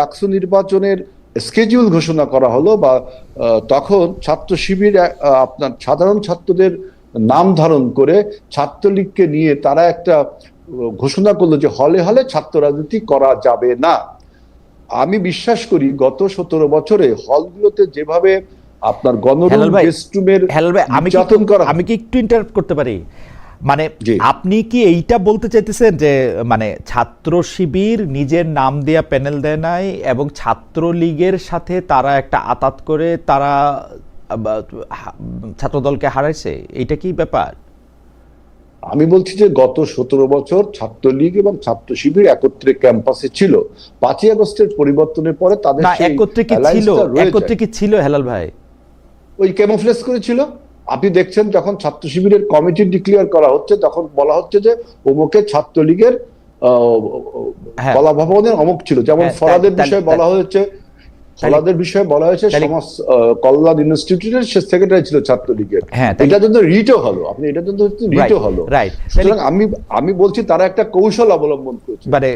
ডাকসু নির্বাচনের স্কেডিউল ঘোষণা করা হলো বা তখন ছাত্র শিবির আপনার সাধারণ ছাত্রদের নাম ধারণ করে ছাত্রলীগকে নিয়ে তারা একটা ঘোষণা করল যে হলে হলে ছাত্র রাজনীতি করা যাবে না। আমি বিশ্বাস করি গত সতেরো বছরে হলগুলোতে যেভাবে আপনার গণরুম গেস্টরুমের আমি কি নির্যাতন আমি কি একটু ইন্টারাপ্ট করতে পারি? মানে আপনি কি এইটা বলতে চাইতেছেন যে মানে ছাত্র শিবির নিজের নাম দেয়া প্যানেল দেয় নাই এবং ছাত্র লীগের সাথে তারা একটা আতাত করে তারা ছাত্রদলকে হারাইছে? এইটা কি ব্যাপার? আমি বলছি যে গত সতেরো বছর ছাত্রলীগ এবং ছাত্র শিবির একত্রে ক্যাম্পাসে ছিল। পাঁচই আগস্টের পরিবর্তনের পরে তাদের একত্রে কি ছিল? একত্রে কি ছিল হেলাল ভাই? ওই ক্যামোফ্লেজ করেছিল। আপনি দেখছেন যখন ছাত্র শিবিরের কমিটি ডিক্লেয়ার করা হচ্ছে তখন বলা হচ্ছে যে অমুকে ছাত্রলীগের হ্যাঁ। কলা ভবনের অমুক ছিল। যেমন হ্যাঁ, ফরাদের বিষয়ে বলা হয়েছে ফরাদের বিষয়ে বলা হয়েছে সমাজ কল্যাণ ইনস্টিটিউটের সে সেক্রেটারি ছিল ছাত্রলীগের। হ্যাঁ, এটার জন্য রিটও হলো। আপনি এটার জন্য রিটও হলো। সুতরাং আমি আমি বলছি তারা একটা কৌশল অবলম্বন করেছে। মানে